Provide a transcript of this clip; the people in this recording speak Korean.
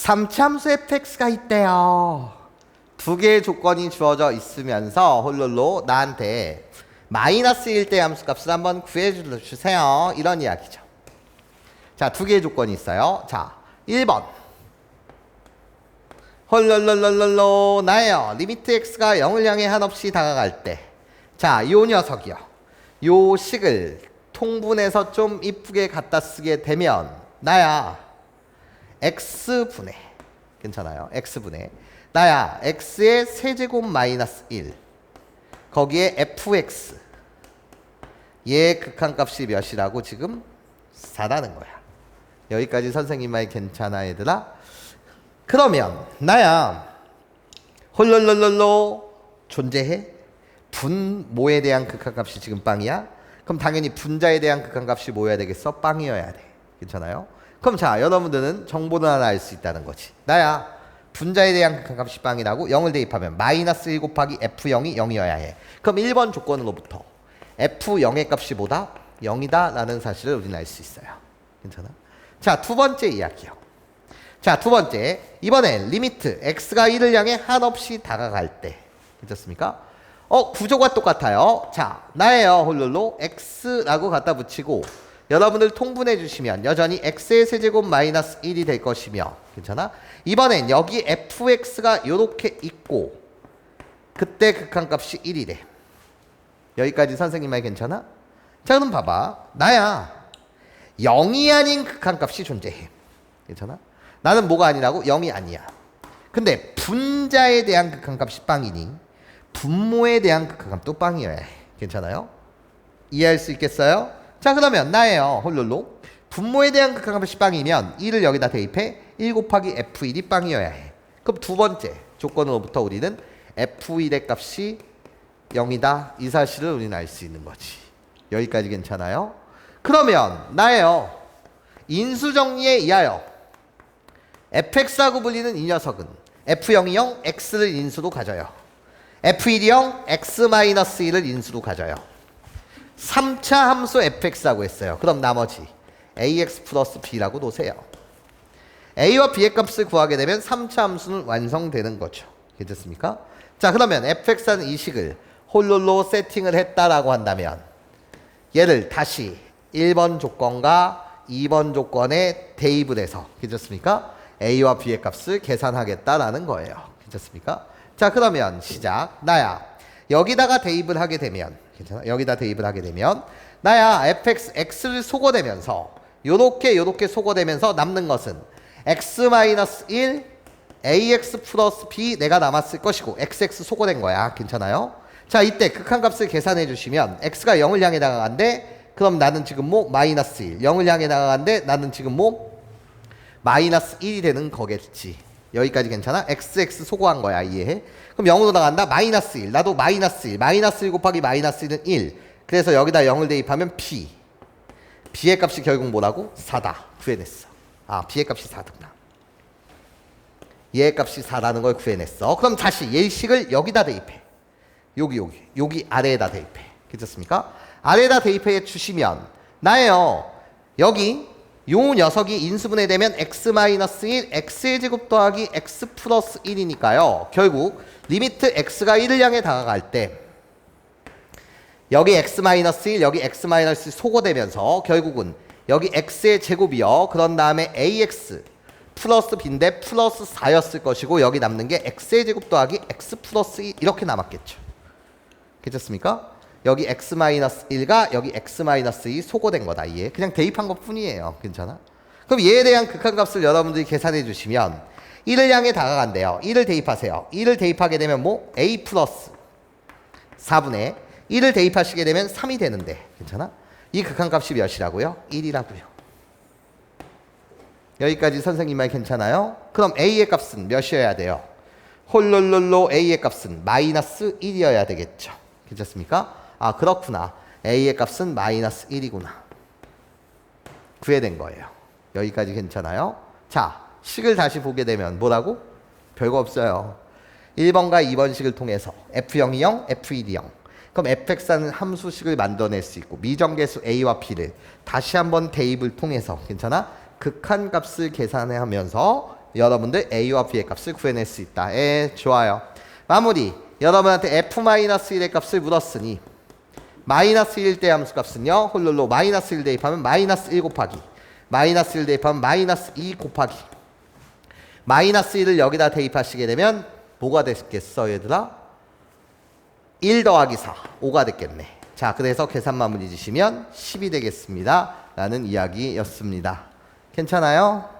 삼참수 fx가 있대요. 두 개의 조건이 주어져 있으면서 홀롤로 나한테 마이너스 1대 함수 값을 한번 구해 주세요. 이런 이야기죠. 자, 두 개의 조건이 있어요. 자, 1번. 홀롤롤롤롤로 나예요. 리미트 x가 0을 향해 한없이 다가갈 때. 자, 요 녀석이요. 요 식을 통분해서 좀 이쁘게 갖다 쓰게 되면 나야 x분의 괜찮아요. x분의 나야 x의 세제곱 마이너스 1 거기에 fx 얘 극한값이 몇이라고 지금 4라는 거야. 여기까지 선생님 말 괜찮아 얘들아? 그러면 나야 홀롤롤롤로 존재해? 분모에 대한 극한값이 지금 빵이야? 그럼 당연히 분자에 대한 극한값이 뭐여야 되겠어? 빵이어야 돼. 괜찮아요? 그럼 자 여러분들은 정보를 하나 알 수 있다는 거지. 나야 분자에 대한 극한값이 빵이라고 0을 대입하면 마이너스 1 곱하기 f0이 0이어야 해. 그럼 1번 조건으로부터 f0의 값이 뭐다? 0이다 라는 사실을 우리는 알 수 있어요. 괜찮아? 자, 두 번째 이야기요. 자, 두 번째. 이번에 리미트 x가 1을 향해 한없이 다가갈 때. 괜찮습니까? 어, 구조가 똑같아요. 자, 나예요. 홀룰로 x라고 갖다 붙이고 여러분들 통분해 주시면 여전히 x의 세제곱 마이너스 1이 될 것이며 괜찮아? 이번엔 여기 fx가 요렇게 있고 그때 극한값이 1이래. 여기까지 선생님 말 괜찮아? 자, 그럼 봐봐. 나야. 0이 아닌 극한값이 존재해. 괜찮아? 나는 뭐가 아니라고? 0이 아니야. 근데 분자에 대한 극한값이 빵이니 분모에 대한 극한값도 빵이어야 해. 괜찮아요? 이해할 수 있겠어요? 자 그러면 나예요. 홀롤로. 분모에 대한 극한값이 빵이면 1을 여기다 대입해 1 곱하기 f1이 빵이어야 해. 그럼 두 번째 조건으로부터 우리는 f1의 값이 0이다. 이 사실을 우리는 알 수 있는 거지. 여기까지 괜찮아요? 그러면 나예요. 인수 정리에 의하여 fx라고 불리는 이 녀석은 f0이 0, x를 인수로 가져요. f1이 0, x-1을 인수로 가져요. 3차 함수 fx라고 했어요. 그럼 나머지 ax 플러스 b라고 놓으세요. a와 b의 값을 구하게 되면 3차 함수는 완성되는 거죠. 괜찮습니까? 자 그러면 fx라는 이 식을 홀롤로 세팅을 했다라고 한다면 얘를 다시 1번 조건과 2번 조건에 대입을 해서 괜찮습니까? a와 b의 값을 계산하겠다라는 거예요. 괜찮습니까? 자 그러면 시작 나야 여기다가 대입을 하게 되면 괜찮아? 여기다 대입을 하게 되면 나야 fx x를 소거되면서 요렇게 요렇게 소거되면서 남는 것은 x-1 ax 플러스 b 내가 남았을 것이고 xx 소거된 거야 괜찮아요? 자 이때 극한값을 계산해 주시면 x가 0을 향해 나가는데 그럼 나는 지금 뭐 마이너스 1 0을 향해 나가는데 나는 지금 뭐 마이너스 1이 되는 거겠지 여기까지 괜찮아? xx 소거한 거야 이해해? 그럼 0으로 나간다? 마이너스 1 나도 마이너스 1 마이너스 1 곱하기 마이너스 1은 1 그래서 여기다 0을 대입하면 p. B의 값이 결국 뭐라고? 4다. 구해냈어. 아 b의 값이 4득나. 얘의 값이 4라는 걸 구해냈어. 그럼 다시 예식을 여기다 대입해. 여기 여기. 여기 아래에다 대입해. 괜찮습니까? 아래에다 대입해 주시면 나예요. 여기 요 녀석이 인수분해 되면 x-1 x의 제곱 더하기 x 플러스 1이니까요. 결국 리미트 x가 1을 향해 다가갈 때 여기 x-1 여기 x-1 소거되면서 결국은 여기 x의 제곱이요. 그런 다음에 ax 플러스 b인데 플러스 4였을 것이고 여기 남는 게 x의 제곱 더하기 x 플러스 2 이렇게 남았겠죠. 괜찮습니까? 여기 x-1과 여기 x-2 소거된 거다 이해 그냥 대입한 것 뿐이에요 괜찮아? 그럼 얘에 대한 극한값을 여러분들이 계산해 주시면 1을 향해 다가간대요 1을 대입하세요 1을 대입하게 되면 뭐 a 플러스 4분의 1을 대입하시게 되면 3이 되는데 괜찮아? 이 극한값이 몇이라고요? 1이라고요 여기까지 선생님 말 괜찮아요? 그럼 a의 값은 몇이어야 돼요? 홀롤롤로 a의 값은 마이너스 1이어야 되겠죠 괜찮습니까? 아 그렇구나 a의 값은 마이너스 1이구나 구해낸 거예요 여기까지 괜찮아요? 자 식을 다시 보게 되면 뭐라고? 별거 없어요 1번과 2번 식을 통해서 f0이 0, f1이 0 그럼 fx라는 함수식을 만들어낼 수 있고 미정계수 a와 b를 다시 한번 대입을 통해서 괜찮아? 극한 값을 계산하면서 여러분들 a와 b의 값을 구해낼 수 있다. 예, 좋아요. 마무리. 여러분한테 f-1의 값을 물었으니 마이너스 1대 함수 값은요. 홀로로 마이너스 1 대입하면 마이너스 1 곱하기 마이너스 1 대입하면 마이너스 2 곱하기 마이너스 1을 여기다 대입하시게 되면 뭐가 됐겠어 얘들아? 1 더하기 4 5가 됐겠네. 자 그래서 계산 마무리 지시면 10이 되겠습니다. 라는 이야기였습니다. 괜찮아요?